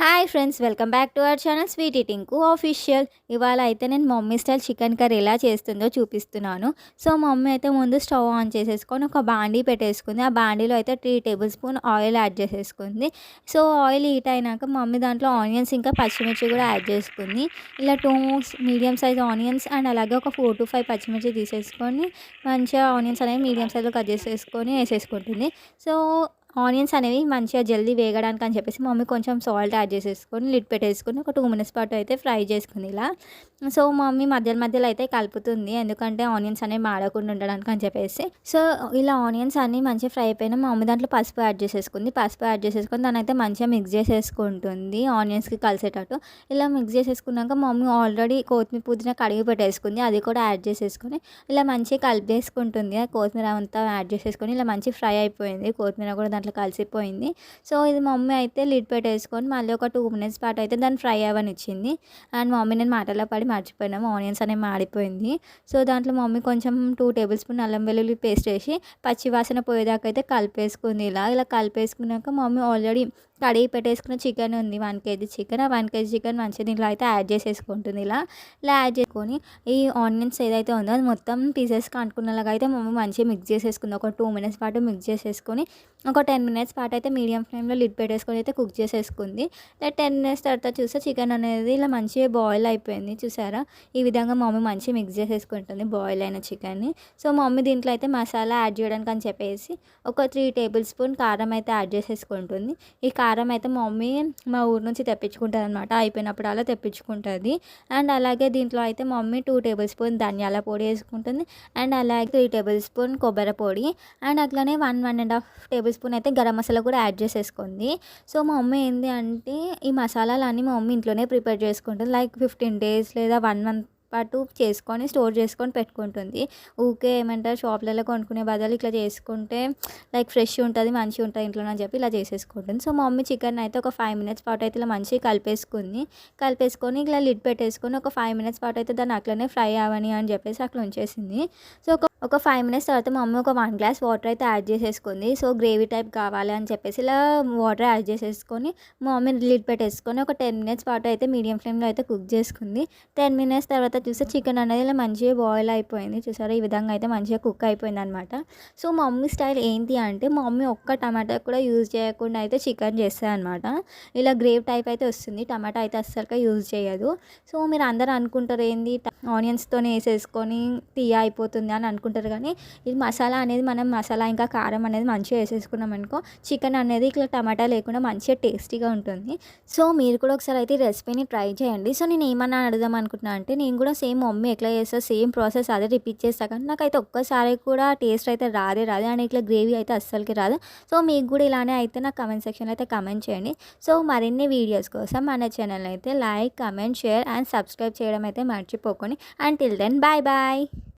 Hi friends welcome back to our channel sweet ఈటింగ్కు official ఇవాళ అయితే నేను మమ్మీ స్టైల్ చికెన్ కర్రీ ఎలా చేస్తుందో చూపిస్తున్నాను. సో మమ్మీ అయితే ముందు స్టవ్ ఆన్ చేసేసుకొని ఒక బాండీ పెట్టేసుకుంది. ఆ బాండీలో అయితే three table spoon oil add చేసేసుకుంది. So oil heat అయినాక మమ్మీ దాంట్లో ఆనియన్స్ ఇంకా పచ్చిమిర్చి కూడా యాడ్ చేసుకుంది. ఇలా two medium size onions and అలాగే ఒక ఫోర్ టు ఫైవ్ పచ్చిమిర్చి తీసేసుకొని మంచిగా ఆనియన్స్ అనేవి మీడియం సైజ్లో కట్ చేసేసుకొని వేసేసుకుంటుంది. సో ఆనియన్స్ అనేవి మంచిగా జల్దీ వేగడానికి అని చెప్పేసి మమ్మీ కొంచెం సాల్ట్ యాడ్ చేసేసుకొని లిడ్ పెట్టేసుకొని ఒక టూ మినిట్స్ పాటు అయితే ఫ్రై చేసుకుంది ఇలా. సో మమ్మీ మధ్యలో మధ్యలో అయితే కలుపుతుంది. ఎందుకంటే ఆనియన్స్ అనేవి మాడకుండా ఉండడానికి అని చెప్పేసి. సో ఇలా ఆనియన్స్ అన్నీ మంచిగా ఫ్రై అయిపోయినా మమ్మీ దాంట్లో పసుపు యాడ్ చేసేసుకుంది. పసుపు యాడ్ చేసేసుకొని దాని అయితే మంచిగా మిక్స్ చేసేసుకుంటుంది ఆనియన్స్కి కలిసేటట్టు. ఇలా మిక్స్ చేసేసుకున్నాక మమ్మీ ఆల్రెడీ కొత్తిమీర పుదీనా కడిగి పెట్టేసుకుంది. అది కూడా యాడ్ చేసేసుకొని ఇలా మంచిగా కలిపేసుకుంటుంది. కొత్తిమీర అంతా యాడ్ చేసేసుకొని ఇలా మంచి ఫ్రై అయిపోయింది. కొత్తిమీర కూడా దాంట్లో కలిసిపోయింది. సో ఇది మమ్మీ అయితే లిడ్ పెట్టేసుకొని మళ్ళీ ఒక టూ మినిట్స్ పాటు అయితే దాన్ని ఫ్రై అవ్వని ఇచ్చింది అండ్ మమ్మీ నేను మాటలో పడి మర్చిపోయినాము. ఆనియన్స్ అనేవి మాడిపోయింది. సో దాంట్లో మమ్మీ కొంచెం టూ టేబుల్ స్పూన్ అల్లం వెల్లుల్లి పేస్ట్ వేసి పచ్చి వాసన పోయేదాకా అయితే కలిపేసుకుంది. ఇలా ఇలా కలిపేసుకున్నాక మమ్మీ ఆల్రెడీ కడిగి పెట్టేసుకున్న చికెన్ ఉంది. One kg chicken. ఆ వన్ కేజీ చికెన్ మంచిగా దీంట్లో అయితే యాడ్ చేసేసుకుంటుంది. ఇలా ఇలా యాడ్ చేసుకొని ఈ ఆనియన్స్ ఏదైతే ఉందో అది మొత్తం పీసెస్కి అంటుకునేలాగా అయితే మమ్మీ మంచిగా మిక్స్ చేసేసుకుంది. ఒక టూ మినిట్స్ పాటు మిక్స్ చేసేసుకొని ఒక టెన్ మినిట్స్ పాటు అయితే మీడియం ఫ్లేమ్లో లిడ్ పెట్టేసుకొని అయితే కుక్ చేసేసుకుంది. టెన్ మినిట్స్ తర్వాత చూస్తే చికెన్ అనేది ఇలా మంచిగా బాయిల్ అయిపోయింది చూసారా? ఈ విధంగా మమ్మీ మంచిగా మిక్స్ చేసేసుకుంటుంది బాయిల్ అయిన చికెన్ని. సో మమ్మీ దీంట్లో అయితే మసాలా యాడ్ చేయడానికి అని చెప్పేసి ఒక త్రీ టేబుల్ స్పూన్ కారం అయితే యాడ్ చేసేసుకుంటుంది. ఈ కారం అయితే మమ్మీ మా ఊరు నుంచి తెప్పించుకుంటుంది అనమాట అయిపోయినప్పుడు అలా తెప్పించుకుంటుంది. అండ్ అలాగే దీంట్లో అయితే మమ్మీ టూ టేబుల్ స్పూన్ ధనియాల పొడి వేసుకుంటుంది. అండ్ అలాగే త్రీ టేబుల్ స్పూన్ కొబ్బరి పొడి. అండ్ అట్లానే one one and half tablespoon అయితే గరం మసాలా కూడా యాడ్ చేసేసుకుంది. సో మా మమ్మీ ఏంటి అంటే ఈ మసాలాలు అన్నీ మా మమ్మీ ఇంట్లోనే ప్రిపేర్ చేసుకుంటుంది. లైక్ ఫిఫ్టీన్ డేస్ లేదా వన్ మంత్ పాటు చేసుకొని స్టోర్ చేసుకొని పెట్టుకుంటుంది. ఊకే ఏమంటారు షాప్లలో కొనుక్కునే బదులు ఇట్లా చేసుకుంటే లైక్ ఫ్రెష్ ఉంటుంది మంచిగా ఉంటుంది ఇంట్లో అని చెప్పి ఇలా చేసేసుకుంటుంది. సో మా మమ్మీ చికెన్ అయితే ఒక ఫైవ్ మినిట్స్ పాటు అయితే ఇలా మంచిగా కలిపేసుకుంది. కలిపేసుకొని ఇలా లిడ్ పెట్టేసుకొని ఒక ఫైవ్ మినిట్స్ పాటు అయితే దాన్ని అట్లనే ఫ్రై అవ్వని అని చెప్పేసి అట్లా ఉంచేసింది. సో ఒక ఒక ఫైవ్ మినిట్స్ తర్వాత మా మమ్మీ ఒక వన్ గ్లాస్ వాటర్ అయితే యాడ్ చేసేసుకుంది. సో గ్రేవీ టైప్ కావాలి అని చెప్పేసి ఇలా వాటర్ యాడ్ చేసేసుకొని మా మమ్మీ లిడ్ పెట్టేసుకొని ఒక టెన్ మినిట్స్ పాటు అయితే మీడియం ఫ్లేమ్లో అయితే కుక్ చేసుకుంది. టెన్ మినిట్స్ తర్వాత చూస్తే చికెన్ అనేది ఇలా మంచిగా బాయిల్ అయిపోయింది. చూసారా? ఈ విధంగా అయితే మంచిగా కుక్ అయిపోయింది అనమాట సో మా మమ్మీ స్టైల్ ఏంటి అంటే మా మమ్మీ ఒక్క టమాటా కూడా యూజ్ చేయకుండా అయితే చికెన్ చేస్తుంది అనమాట ఇలా గ్రేవ్ టైప్ అయితే వస్తుంది. టమాటా అయితే అస్సలుగా యూజ్ చేయదు. సో మీరు అందరూ అనుకుంటారు ఏంది? ఆనియన్స్తోనే వేసేసుకొని తీయ అయిపోతుంది అని అనుకుంటారు. అనుకుంటారు కానీ ఇది మసాలా అనేది మనం మసాలా ఇంకా కారం అనేది మంచిగా వేసేసుకున్నాం అనుకో చికెన్ అనేది ఇట్లా టమాటా లేకుండా మంచిగా టేస్టీగా ఉంటుంది. సో మీరు కూడా ఒకసారి అయితే ఈ రెసిపీని ట్రై చేయండి. సో నేను ఏమన్నా అడుగుదాం అనుకుంటున్నా అంటే నేను కూడా సేమ్ మమ్మీ ఎట్లా చేస్తా సేమ్ ప్రాసెస్ అదే రిపీట్ చేస్తా కానీ నాకైతే ఒక్కసారి కూడా టేస్ట్ అయితే రాదే రాదు అండ్ ఇట్లా గ్రేవీ అయితే అస్సలకి రాదు. సో మీకు కూడా ఇలానే అయితే నాకు కమెంట్ సెక్షన్లో అయితే కమెంట్ చేయండి. సో మరిన్ని వీడియోస్ కోసం మన ఛానల్ అయితే like comment share and subscribe చేయడం అయితే మర్చిపోకండి. And till then bye bye.